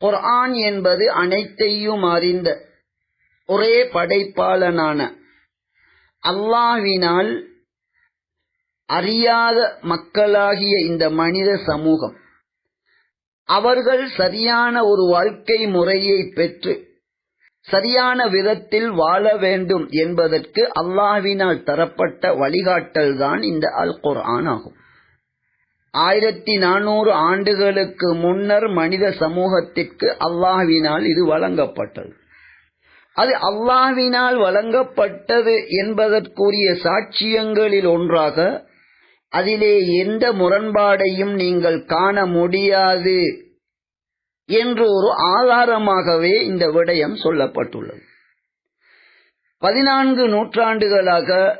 குர்ஆன் என்பது அனைத்தையும் அறிந்த ஒரே படைப்பாளனான அல்லாவினால் அறியாத மக்களாகிய இந்த மனித சமூகம். அவர்கள் சரியான ஒரு வாழ்க்கை முறையை பெற்று சரியான விதத்தில் வாழ வேண்டும் என்பதற்கு அல்லாவினால் தரப்பட்ட வழிகாட்டல்தான் இந்த அல் குர்ஆன் ஆகும். ஆயிரத்தி நானூறு ஆண்டுகளுக்கு முன்னர் மனித சமூகத்திற்கு அல்லாஹ்வினால் இது வழங்கப்பட்டது. அது அல்லாஹ்வினால் வழங்கப்பட்டது என்பதற்குரிய சாட்சியங்களில் ஒன்றாக அதிலே எந்த முரண்பாடையும் நீங்கள் காண முடியாது என்று ஒரு ஆதாரமாகவே இந்த விடயம் சொல்லப்பட்டுள்ளது. பதினான்கு நூற்றாண்டுகளாக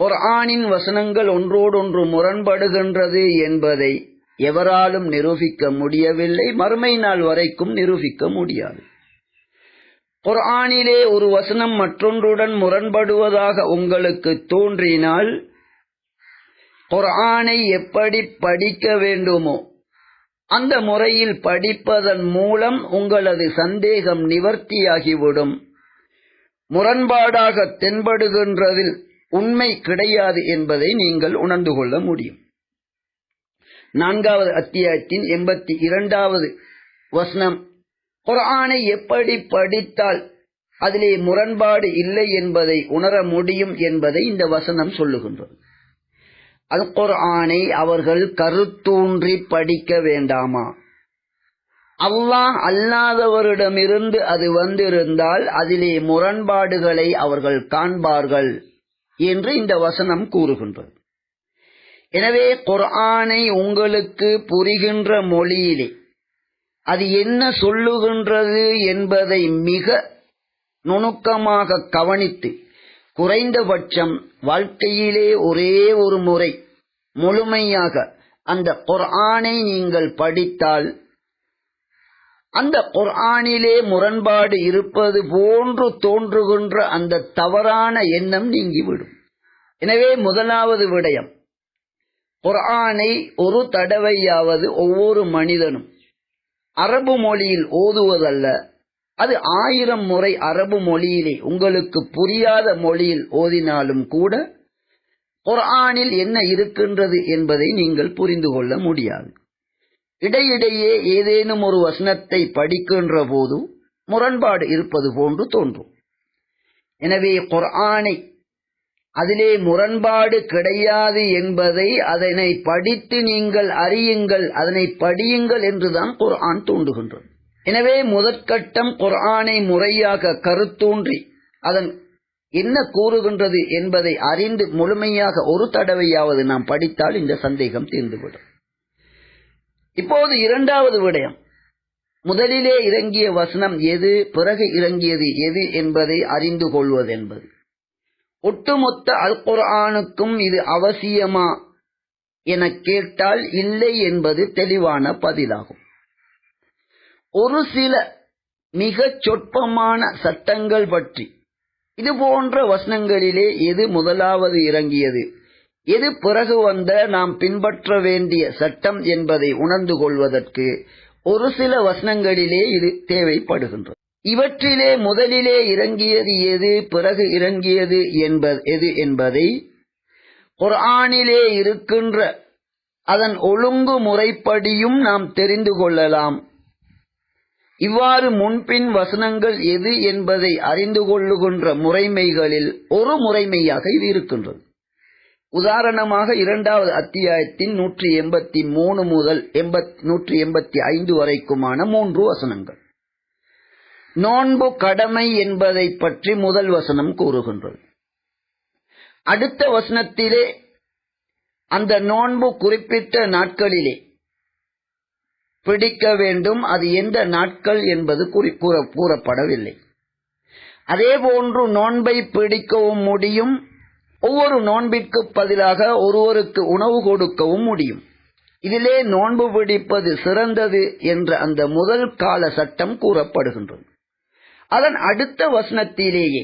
குர்ஆனின் வசனங்கள் ஒன்றோடொன்று முரண்படுகின்றது என்பதை எவராலும் நிரூபிக்க முடியவில்லை. மறுமை நாள் வரைக்கும் நிரூபிக்க முடியாது. குர்ஆனிலே ஒரு வசனம் மற்றொன்றுடன் முரண்படுவதாக உங்களுக்கு தோன்றினால் குர்ஆனை எப்படி படிக்க வேண்டுமோ அந்த முறையில் படிப்பதன் மூலம் உங்களது சந்தேகம் நிவர்த்தியாகிவிடும். முரண்பாடாக தென்படுகின்றதில் உண்மை கிடையாது என்பதை நீங்கள் உணர்ந்து கொள்ள முடியும். நான்காவது அத்தியாயத்தின் எண்பத்தி இரண்டாவது வசனம் குரானை எப்படி படித்தால் அதிலே முரண்பாடு இல்லை என்பதை உணர முடியும் என்பதை இந்த வசனம் சொல்லுகின்றது. அது குரானை அவர்கள் கருத்தூன்றி படிக்க வேண்டாமா? அல்லாஹ் அல்லாதவரிடமிருந்து அது வந்திருந்தால் அதிலே முரண்பாடுகளை அவர்கள் காண்பார்கள். என்று இந்த வசனம் கூறுகின்றது. எனவே குர்ஆனை உங்களுக்கு புரிகின்ற மொழியிலே அது என்ன சொல்லுகின்றது என்பதை மிக நுணுக்கமாக கவனித்து குறைந்தபட்சம் வாழ்க்கையிலே ஒரே ஒரு முறை முழுமையாக அந்த குர்ஆனை நீங்கள் படித்தால் அந்த குர்ஆனிலே முரண்பாடு இருப்பது போன்று தோன்றுகின்ற அந்த தவறான எண்ணம் நீங்கிவிடும். எனவே முதலாவது விடயம். குர்ஆனை ஒரு தடவையாவது ஒவ்வொரு மனிதனும் அரபு மொழியில் ஓதுவதல்ல. அது ஆயிரம் முறை அரபு மொழியிலே உங்களுக்கு புரியாத மொழியில் ஓதினாலும் கூட குர்ஆனில் என்ன இருக்கின்றது என்பதை நீங்கள் புரிந்து கொள்ள முடியாது. இடையிடையே ஏதேனும் ஒரு வசனத்தை படிக்கின்ற போது முரண்பாடு இருப்பது போன்று தோன்றும். எனவே குர்ஆனை அதிலே முரண்பாடு கிடையாது என்பதை அதனை படித்து நீங்கள் அறியுங்கள் அதனை படியுங்கள் என்றுதான் குர்ஆன் தூண்டுகின்றது. எனவே முதற்கட்டம் குர்ஆனை முறையாக கருத்தூன்றி அதன் என்ன கூறுகின்றது என்பதை அறிந்து முழுமையாக ஒரு தடவையாவது நாம் படித்தால் இந்த சந்தேகம் தீர்ந்துவிடும். இப்போது இரண்டாவது விடயம். முதலிலே இறங்கிய வசனம் எது பிறகு இறங்கியது எது என்பதை அறிந்து கொள்வது என்பது ஒட்டுமொத்த அல் குர்ஆனுக்கும் இது அவசியமா என கேட்டால் இல்லை என்பது தெளிவான பதிலாகும். ஒரு சில மிகச் சொற்பமான சட்டங்கள் பற்றி இது போன்ற வசனங்களிலே எது முதலாவது இறங்கியது? எது பிறகு வந்த நாம் பின்பற்ற வேண்டிய சட்டம் என்பதை உணர்ந்து கொள்வதற்கு ஒரு சில வசனங்களிலே இது தேவைப்படுகின்றது. இவற்றிலே முதலிலே இறங்கியது எது பிறகு இறங்கியது என்பது எது என்பதை குர்ஆனிலே இருக்கின்ற அதன் ஒழுங்கு முறைப்படியும் நாம் தெரிந்து கொள்ளலாம். இவ்வாறு முன்பின் வசனங்கள் எது என்பதை அறிந்து கொள்ளுகின்ற முறைமைகளில் ஒரு முறைமையாக இது இருக்கின்றது. உதாரணமாக இரண்டாவது அத்தியாயத்தின் நூற்றி எண்பத்தி மூணு முதல் நூற்றி எண்பத்தி ஐந்து வரைக்குமான மூன்று வசனங்கள். நோன்பு கடமை என்பதை பற்றி முதல் வசனம் கூறுகின்றது. அடுத்த வசனத்திலே அந்த நோன்பு குறிப்பிட்ட நாட்களிலே பிடிக்க வேண்டும் அது எந்த நாட்கள் என்பது கூறப்படவில்லை. அதே போன்று நோன்பை பிடிக்கவும் முடியும் ஒவ்வொரு நோன்பிற்கு பதிலாக ஒருவருக்கு உணவு கொடுக்கவும் முடியும். இதிலே நோன்பு பிடிப்பது சிறந்தது என்ற அந்த முதல் கால சட்டம் கூறப்படுகின்றது. அதன் அடுத்த வசனத்திலேயே.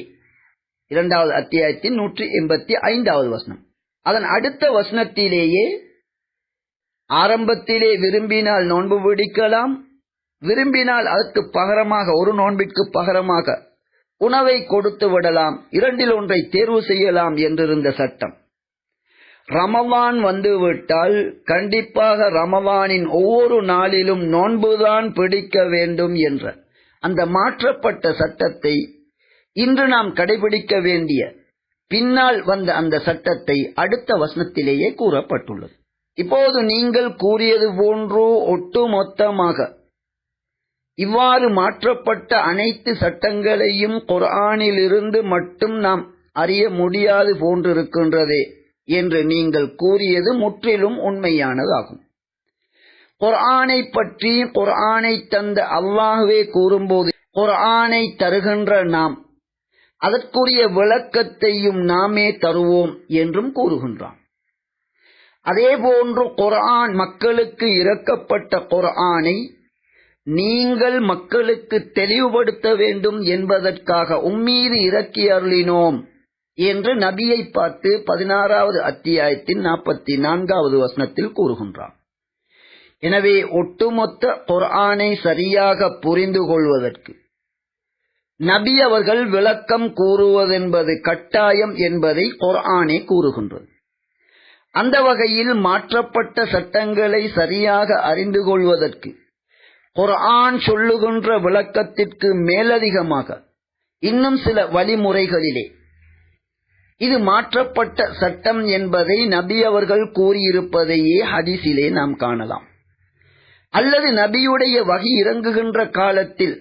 இரண்டாவது அத்தியாயத்தின் நூற்றி எண்பத்தி ஐந்தாவது வசனம். அதன் அடுத்த வசனத்திலேயே ஆரம்பத்திலே விரும்பினால் நோன்பு பிடிக்கலாம் விரும்பினால் அதற்கு பகரமாக ஒரு நோன்பிற்கு பகரமாக உணவை கொடுத்து விடலாம் இரண்டில் ஒன்றை தேர்வு செய்யலாம் என்றிருந்த சட்டம். ரமவான் வந்துவிட்டால் கண்டிப்பாக ரமவானின் ஒவ்வொரு நாளிலும் நோன்புதான் பிடிக்க வேண்டும் என்ற அந்த மாற்றப்பட்ட சட்டத்தை இன்று நாம் கடைபிடிக்க வேண்டிய பின்னால் வந்த அந்த சட்டத்தை அடுத்த வசனத்திலேயே கூறப்பட்டுள்ளது. இப்போது நீங்கள் கூறியது போன்று ஒட்டுமொத்தமாக இவ்வாறு மாற்றப்பட்ட அனைத்து சட்டங்களையும் குர்ஆனிலிருந்து மட்டும் நாம் அறிய முடியாது போன்றிருக்கின்றதே என்று நீங்கள் கூறியது முற்றிலும் உண்மையானதாகும். குர்ஆனை பற்றி குர்ஆனை தந்த அல்லாஹுவே கூறும்போது குர்ஆனை தருகின்ற நாம் அதற்குரிய விளக்கத்தையும் நாமே தருவோம் என்றும் கூறுகின்றான். அதேபோன்று குர்ஆன் மக்களுக்கு இறக்கப்பட்ட குர்ஆனை நீங்கள் மக்களுக்கு தெளிவுபடுத்த வேண்டும் என்பதற்காக உம்மீது இறக்கி அருளினோம் என்று நபியை பார்த்து பதினாறாவது அத்தியாயத்தின் நாற்பத்தி நான்காவது வசனத்தில் கூறுகின்றான். எனவே ஒட்டுமொத்த குர்ஆனை சரியாக புரிந்து கொள்வதற்கு நபி அவர்கள் விளக்கம் கூறுவதென்பது கட்டாயம் என்பதை குர்ஆனே கூறுகின்றது. அந்த வகையில் மாற்றப்பட்ட சட்டங்களை சரியாக அறிந்து கொள்வதற்கு குர்ஆன் சொல்லுகின்ற விளக்கத்திற்கு மேலதிகமாக இன்னும் சில வழிமுறைகளிலே இது மாற்றப்பட்ட சட்டம் என்பதை நபி அவர்கள் கூறியிருப்பதையே ஹதீஸிலே நாம் காணலாம். அல்லது நபியுடைய வகி இறங்குகின்ற காலத்தில்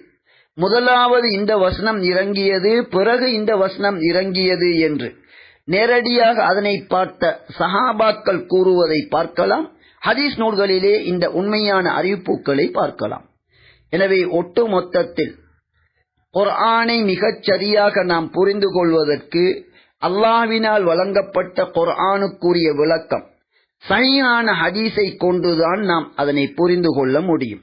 முதலாவது இந்த வசனம் இறங்கியது பிறகு இந்த வசனம் இறங்கியது என்று நேரடியாக அதனை பார்த்த சஹாபாக்கள் கூறுவதை பார்க்கலாம் ஹதீஸ் நூல்களிலே இந்த உண்மையான அறிவிப்புகளை பார்க்கலாம். எனவே ஒட்டு மொத்தத்தில் குர்ஆனை மிகச் சரியாக நாம் புரிந்து கொள்வதற்கு அல்லாவினால் வழங்கப்பட்ட குர்ஆனுக்குரிய விளக்கம் சரியான ஹதீஸை கொண்டுதான் நாம் அதனை புரிந்து கொள்ள முடியும்.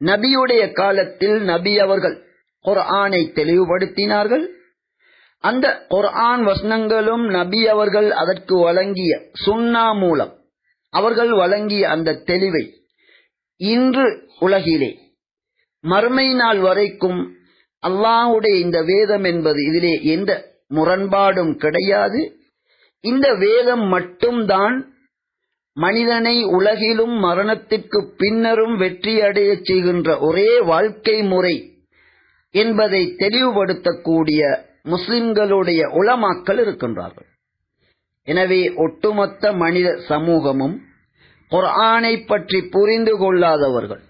நபியுடைய காலத்தில் நபி அவர்கள் குர்ஆனை தெளிவுபடுத்தினார்கள். அந்த குர்ஆன் வசனங்களும் நபி அவர்கள் அதற்கு வழங்கிய சுன்னா மூலம் அவர்கள் வழங்கிய அந்த தெளிவை இன்று உலகிலே மறுமை நாள் வரைக்கும் அல்லாஹுடைய இந்த வேதம் என்பது இதிலே எந்த முரண்பாடும் கிடையாது. இந்த வேதம் மட்டும்தான் மனிதனை உலகிலும் மரணத்திற்கு பின்னரும் வெற்றி அடையச் செய்கின்ற ஒரே வாழ்க்கை முறை என்பதை தெளிவுபடுத்தக்கூடிய முஸ்லிம்களுடைய உளமாக்கள் இருக்கின்றார்கள். எனவே ஒட்டுமொத்த மனித சமூகமும் குர்ஆனை பற்றி புரிந்து கொள்ளாதவர்கள்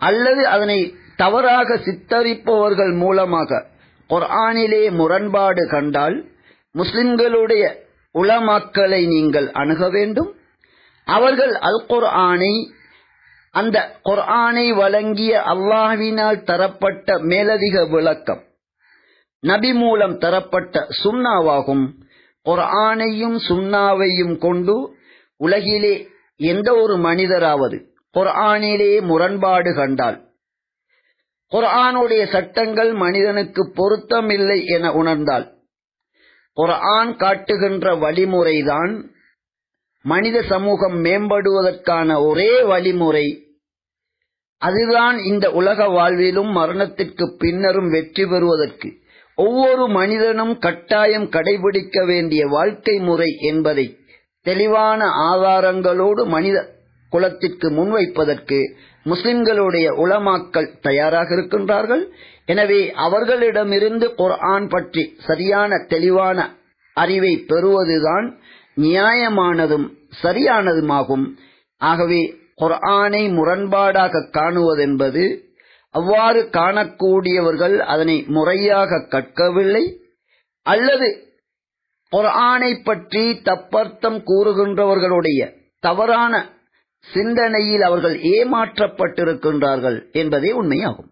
அல்லது அதனை தவறாக சித்தரிப்பவர்கள் மூலமாக குர்ஆனிலே முரண்பாடு கண்டால் முஸ்லிம்களுடைய உளமாக்களை நீங்கள் அணுக வேண்டும். அவர்கள் அல் குர்ஆனை அந்த குர்ஆனை வழங்கிய அல்லாஹ்வினால் தரப்பட்ட மேலதிக விளக்கம் நபி மூலம் தரப்பட்ட சுன்னாவாகும் குர்ஆனையும் சுன்னாவையும் கொண்டு உலகிலே எந்த ஒரு மனிதராவது குர்ஆனிலே முரண்பாடு கண்டால் குர்ஆனுடைய சட்டங்கள் மனிதனுக்கு பொருத்தமில்லை என உணர்ந்தால் குர்ஆன் காட்டுகின்ற வழிமுறைதான் மனித சமூகம் மேம்படுவதற்கான ஒரே வழிமுறை அதுதான் இந்த உலக வாழ்விலும் மரணத்திற்கு பின்னரும் வெற்றி பெறுவதற்கு. ஒவ்வொரு மனிதனும் கட்டாயம் கடைபிடிக்க வேண்டிய வாழ்க்கை முறை என்பதை தெளிவான ஆதாரங்களோடு மனித குலத்திற்கு முன்வைப்பதற்கு முஸ்லிம்களுடைய உளமாக்கல் தயாராக இருக்கின்றார்கள். எனவே அவர்களிடமிருந்து குர்ஆன் பற்றி சரியான தெளிவான அறிவை பெறுவதுதான் நியாயமானதும் சரியானதுமாகும். ஆகவே குர்ஆனை முரண்பாடாக காணுவதென்பது அவ்வாறு காணக்கூடியவர்கள் அதனை முறையாக கற்கவில்லை. அல்லது குர்ஆனை பற்றி தப்பர்த்தம் கூறுகின்றவர்களுடைய தவறான சிந்தனையில் அவர்கள் ஏமாற்றப்பட்டிருக்கின்றார்கள் என்பதே உண்மையாகும்.